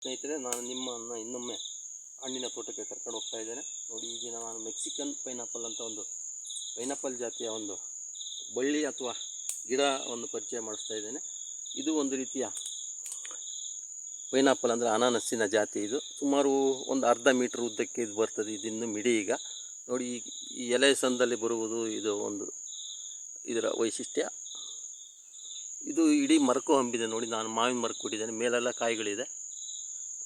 ಸ್ನೇಹಿತರೆ, ನಾನು ನಿಮ್ಮನ್ನು ಇನ್ನೊಮ್ಮೆ ಹಣ್ಣಿನ ತೋಟಕ್ಕೆ ಕರ್ಕೊಂಡು ಹೋಗ್ತಾ ಇದ್ದೇನೆ. ನೋಡಿ, ಈ ದಿನ ನಾನು ಮೆಕ್ಸಿಕನ್ ಪೈನಾಪಲ್ ಅಂತ ಒಂದು ಪೈನಾಪಲ್ ಜಾತಿಯ ಒಂದು ಬಳ್ಳಿ ಅಥವಾ ಗಿಡವನ್ನು ಪರಿಚಯ ಮಾಡಿಸ್ತಾ ಇದ್ದೇನೆ. ಇದು ಒಂದು ರೀತಿಯ ಪೈನಾಪಲ್ ಅಂದರೆ ಅನಾನಸ್ಸಿನ ಜಾತಿ ಇದು. ಸುಮಾರು ಒಂದು ಅರ್ಧ ಮೀಟ್ರ್ ಉದ್ದಕ್ಕೆ ಇದು ಬರ್ತದೆ ಇದು ಇನ್ನು ಮಿಡಿ ಈಗ. ನೋಡಿ, ಈ- ಎಲೆ ಸಂದಲ್ಲಿ ಬರುವುದು ಇದು ಒಂದು ಇದರ ವೈಶಿಷ್ಟ್ಯ. ಇದು ಇಡೀ ಮರಕ್ಕೂ ಹಂಬಿದೆ ನೋಡಿ, ನಾನು ಮಾವಿನ ಮರಕ್ಕೆ ಕೊಟ್ಟಿದ್ದೇನೆ. ಮೇಲೆಲ್ಲ ಕಾಯಿಗಳಿದೆ.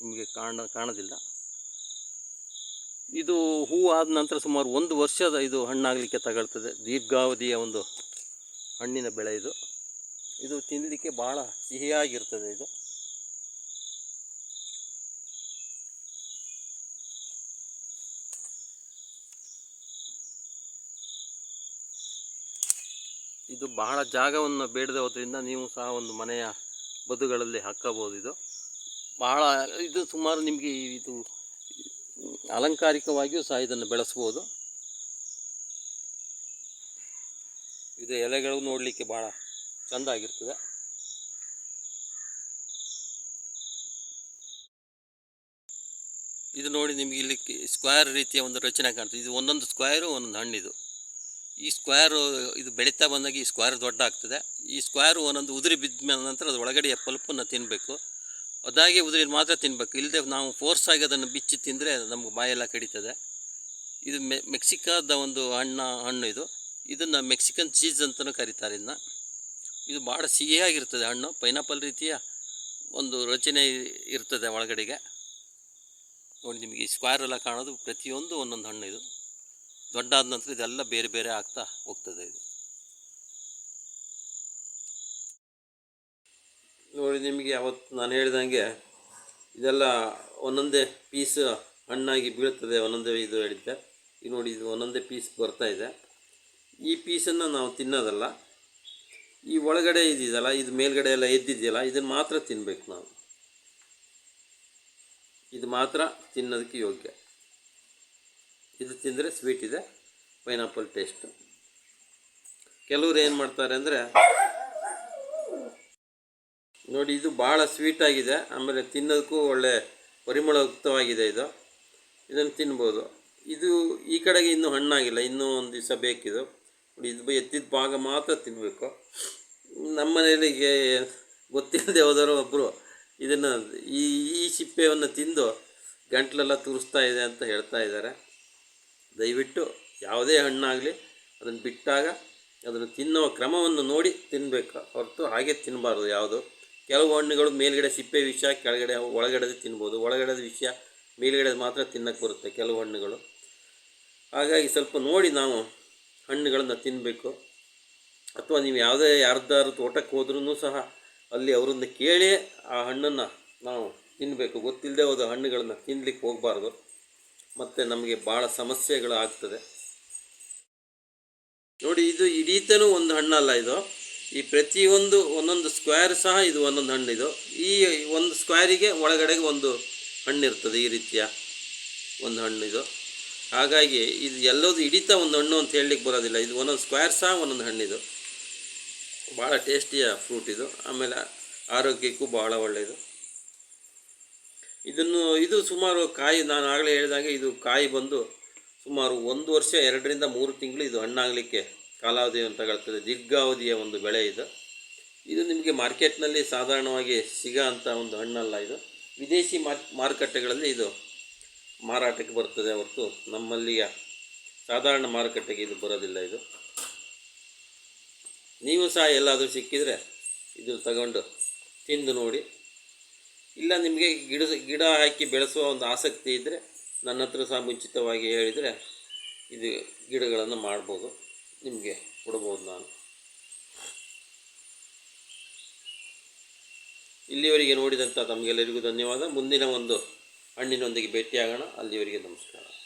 ನಿಮಗೆ ಕಾಣ, ಕಾಣೋದಿಲ್ಲ. ಇದು ಹೂ ಆದ ನಂತರ ಸುಮಾರು ಒಂದು ವರ್ಷದ ಇದು ಹಣ್ಣಾಗಲಿಕ್ಕೆ ತಗೊಳ್ತದೆ. ದೀರ್ಘಾವಧಿಯ ಒಂದು ಹಣ್ಣಿನ ಬೆಳೆ ಇದು. ಇದು ತಿನ್ನಲಿಕ್ಕೆ ಭಾಳ ಸಿಹಿಯಾಗಿರ್ತದೆ ಇದು. ಇದು ಬಹಳ ಜಾಗವನ್ನು ಬೇಡದೆ ಹೋದ್ರಿಂದ ನೀವು ಸಹ ಒಂದು ಮನೆಯ ಬದುಗಳಲ್ಲಿ ಹಾಕಬಹುದು ಇದು. ಬಹಳ ಇದು ಸುಮಾರು ನಿಮಗೆ ಇದು ಅಲಂಕಾರಿಕವಾಗಿಯೂ ಸಹ ಇದನ್ನು ಬೆಳೆಸ್ಬೋದು. ಇದು ಎಲೆಗಳು ನೋಡಲಿಕ್ಕೆ ಭಾಳ ಚೆಂದ ಆಗಿರ್ತದೆ. ಇದು ನೋಡಿ ನಿಮಗೆ ಇಲ್ಲಿ ಸ್ಕ್ವೇರ್ ರೀತಿಯ ಒಂದು ರಚನೆ ಕಾಣ್ತದೆ. ಇದು ಒಂದೊಂದು ಸ್ಕ್ವೇರು, ಒಂದೊಂದು ಹಣ್ಣಿದು. ಈ ಸ್ಕ್ವೇರು, ಇದು ಬೆಳೀತಾ ಬಂದಾಗ ಈ ಸ್ಕ್ವೇರ್ ದೊಡ್ಡ ಆಗ್ತದೆ ಈ ಸ್ಕ್ವೇರು ಒಂದೊಂದು ಉದುರಿ ಬಿದ್ದ ಮೇಲೆ ನಂತರ ಅದು ಒಳಗಡೆಯ ಪಲ್ಪನ್ನು ತಿನ್ನಬೇಕು ಅದಾಗೆ ಉದುರಿ ಮಾತ್ರ ತಿನ್ನಬೇಕು ಇಲ್ಲದೆ ನಾವು ಫೋರ್ಸ್ ಆಗಿ ಅದನ್ನು ಬಿಚ್ಚಿ ತಿಂದರೆ ನಮ್ಗೆ ಬಾಯೆಲ್ಲ ಕಡಿತದೆ. ಇದು ಮೆ, ಮೆಕ್ಸಿಕಾದ ಒಂದು ಹಣ್ಣ, ಹಣ್ಣು ಇದು. ಇದನ್ನು ಮೆಕ್ಸಿಕನ್ ಚೀಸ್ ಅಂತಲೂ ಕರೀತಾರೆ ಇದನ್ನ ಇದು ಭಾಳ ಸಿಹಿಯಾಗಿರ್ತದೆ ಹಣ್ಣು. ಪೈನಾಪಲ್ ರೀತಿಯ ಒಂದು ರಚನೆ ಇರ್ತದೆ ಒಳಗಡೆಗೆ. ನೋಡಿ, ನಿಮಗೆ ಈ ಸ್ಕ್ವೇರ್ ಎಲ್ಲ ಕಾಣೋದು ಪ್ರತಿಯೊಂದು ಒಂದೊಂದು ಹಣ್ಣು ಇದು. ದೊಡ್ಡಾದ ನಂತರ ಇದೆಲ್ಲ ಬೇರೆ ಬೇರೆ ಆಗ್ತಾ ಹೋಗ್ತದೆ ಇದು. ನೋಡಿ, ನಿಮಗೆ ಅವತ್ತು ನಾನು ಹೇಳಿದಂಗೆ ಇದೆಲ್ಲ ಒಂದೊಂದೇ ಪೀಸ್ ಹಣ್ಣಾಗಿ ಬೀಳ್ತದೆ, ಒಂದೊಂದೇ ಇದು ಹೇಳಿದ್ದೆ. ಈಗ ನೋಡಿ, ಇದು ಒಂದೊಂದೇ ಪೀಸ್ ಬರ್ತಾ ಇದೆ. ಈ ಪೀಸನ್ನು ನಾವು ತಿನ್ನೋದಲ್ಲ. ಈ ಒಳಗಡೆ ಇದಿದೆಯಲ್ಲ, ಇದು ಮೇಲ್ಗಡೆ ಎಲ್ಲ ಎದ್ದಿದೆಯಲ್ಲ, ಇದನ್ನು ಮಾತ್ರ ತಿನ್ನಬೇಕು ನಾವು. ಇದು ಮಾತ್ರ ತಿನ್ನೋದಕ್ಕೆ ಯೋಗ್ಯ. ಇದು ತಿಂದರೆ ಸ್ವೀಟ್ ಇದೆ, ಪೈನಾಪಲ್ ಟೇಸ್ಟು. ಕೆಲವರು ಏನು ಮಾಡ್ತಾರೆ ಅಂದರೆ ನೋಡಿ, ಇದು ಭಾಳ ಸ್ವೀಟಾಗಿದೆ ಆಮೇಲೆ ತಿನ್ನೋದಕ್ಕೂ ಒಳ್ಳೆ ಪರಿಮಳಯುಕ್ತವಾಗಿದೆ ಇದು. ಇದನ್ನು ತಿನ್ಬೋದು. ಇದು ಈ ಕಡೆಗೆ ಇನ್ನೂ ಹಣ್ಣಾಗಿಲ್ಲ. ಇನ್ನೂ ಒಂದು ದಿವಸ ಬೇಕಿದು. ನೋಡಿ, ಇದು ಎತ್ತಿದ ಭಾಗ ಮಾತ್ರ ತಿನ್ನಬೇಕು ನಮ್ಮ ಮನೆಯಲ್ಲಿ ಗೊತ್ತಿಲ್ಲದೆ ಹೋದವರು ಒಬ್ಬರು ಇದನ್ನು ಈ ಈ ಸಿಪ್ಪೆಯನ್ನು ತಿಂದು ಗಂಟ್ಲೆಲ್ಲ ತುರಿಸ್ತಾ ಇದೆ ಅಂತ ಹೇಳ್ತಾ ಇದ್ದಾರೆ. ದಯವಿಟ್ಟು ಯಾವುದೇ ಹಣ್ಣಾಗಲಿ ಅದನ್ನು ಬಿಟ್ಟಾಗ ಅದನ್ನು ತಿನ್ನುವ ಕ್ರಮವನ್ನು ನೋಡಿ ತಿನ್ನಬೇಕು ಹೊರತು ಹಾಗೆ ತಿನ್ನಬಾರ್ದು ಯಾವುದು. ಕೆಲವು ಹಣ್ಣುಗಳು ಮೇಲ್ಗಡೆ ಸಿಪ್ಪೆ ವಿಷ, ಕೆಳಗಡೆ ಒಳಗಡೆದು ತಿನ್ಬೋದು. ಒಳಗಡೆದ ವಿಷಯ ಮೇಲ್ಗಡೆ ಮಾತ್ರ ತಿನ್ನಕ್ಕೆ ಬರುತ್ತೆ ಕೆಲವು ಹಣ್ಣುಗಳು. ಹಾಗಾಗಿ ಸ್ವಲ್ಪ ನೋಡಿ ನಾವು ಹಣ್ಣುಗಳನ್ನು ತಿನ್ನಬೇಕು ಅಥವಾ ನೀವು ಯಾವುದೇ ಯಾರ್ದಾರು ತೋಟಕ್ಕೆ ಹೋದ್ರೂ ಸಹ ಅಲ್ಲಿ ಅವರನ್ನು ಕೇಳಿ ಆ ಹಣ್ಣನ್ನು ನಾವು ತಿನ್ನಬೇಕು ಗೊತ್ತಿಲ್ಲದೆ ಹೋದ ಹಣ್ಣುಗಳನ್ನು ತಿನ್ನಲಿಕ್ಕೆ ಹೋಗಬಾರ್ದು. ಮತ್ತು ನಮಗೆ ಭಾಳ ಸಮಸ್ಯೆಗಳು ಆಗ್ತದೆ ನೋಡಿ, ಇದು ಇಡೀತನೂ ಒಂದು ಹಣ್ಣಲ್ಲ ಇದು. ಈ ಪ್ರತಿಯೊಂದು ಒಂದೊಂದು ಸ್ಕ್ವೇರ್ ಸಹ ಇದು ಒಂದೊಂದು ಹಣ್ಣಿದು. ಈ ಒಂದು ಸ್ಕ್ವೇರಿಗೆ ಒಳಗಡೆಗೆ ಒಂದು ಹಣ್ಣಿರ್ತದೆ ಈ ರೀತಿಯ ಒಂದು ಹಣ್ಣು ಇದು ಹಾಗಾಗಿ ಇದು ಎಲ್ಲದು ಹಿಡಿತ ಒಂದು ಹಣ್ಣು ಅಂತ ಹೇಳಲಿಕ್ಕೆ ಬರೋದಿಲ್ಲ. ಇದು ಒಂದೊಂದು ಸ್ಕ್ವೇರ್ ಸಹ ಒಂದೊಂದು ಹಣ್ಣಿದು. ಭಾಳ ಟೇಸ್ಟಿಯ ಫ್ರೂಟ್ ಇದು. ಆಮೇಲೆ ಆರೋಗ್ಯಕ್ಕೂ ಭಾಳ ಒಳ್ಳೆಯದು. ಇದನ್ನು ಇದು ಸುಮಾರು ಕಾಯಿ ನಾನು ಆಗಲೇ ಹೇಳಿದಾಗೆ ಇದು ಕಾಯಿ ಬಂದು ಸುಮಾರು ಒಂದು ವರ್ಷ, ಎರಡರಿಂದ ಮೂರು ತಿಂಗಳು ಇದು ಹಣ್ಣಾಗಲಿಕ್ಕೆ ಕಾಲಾವಧಿಯನ್ನು ತಗೊಳ್ತದೆ ದೀರ್ಘಾವಧಿಯ ಒಂದು ಬೆಳೆ ಇದು. ಇದು ನಿಮಗೆ ಮಾರ್ಕೆಟ್ನಲ್ಲಿ ಸಾಧಾರಣವಾಗಿ ಸಿಗೋ ಅಂಥ ಒಂದು ಹಣ್ಣಲ್ಲ ಇದು. ವಿದೇಶಿ ಮಾರ್, ಮಾರುಕಟ್ಟೆಗಳಲ್ಲಿ ಇದು ಮಾರಾಟಕ್ಕೆ ಬರ್ತದೆ ಹೊರತು ನಮ್ಮಲ್ಲಿಯ ಸಾಧಾರಣ ಮಾರುಕಟ್ಟೆಗೆ ಇದು ಬರೋದಿಲ್ಲ ಇದು. ನೀವು ಸಹ ಎಲ್ಲಾದರೂ ಸಿಕ್ಕಿದರೆ ಇದು ತಗೊಂಡು ತಿಂದು ನೋಡಿ. ಇಲ್ಲ ನಿಮಗೆ ಗಿಡ ಗಿಡ ಹಾಕಿ ಬೆಳೆಸುವ ಒಂದು ಆಸಕ್ತಿ ಇದ್ದರೆ ನನ್ನ ಹತ್ರ ಸಹ ಮುಂಚಿತವಾಗಿ ಹೇಳಿದರೆ ಇದು ಗಿಡಗಳನ್ನು ಮಾಡ್ಬೋದು. ನಿಮಗೆ ಕೊಡ್ಬೋದು ನಾನು. ಇಲ್ಲಿಯವರೆಗೆ ನೋಡಿದಂಥ ತಮಗೆಲ್ಲರಿಗೂ ಧನ್ಯವಾದ. ಮುಂದಿನ ಒಂದು ಹಣ್ಣಿನೊಂದಿಗೆ ಭೇಟಿಯಾಗೋಣ. ಅಲ್ಲಿಯವರೆಗೆ ನಮಸ್ಕಾರ.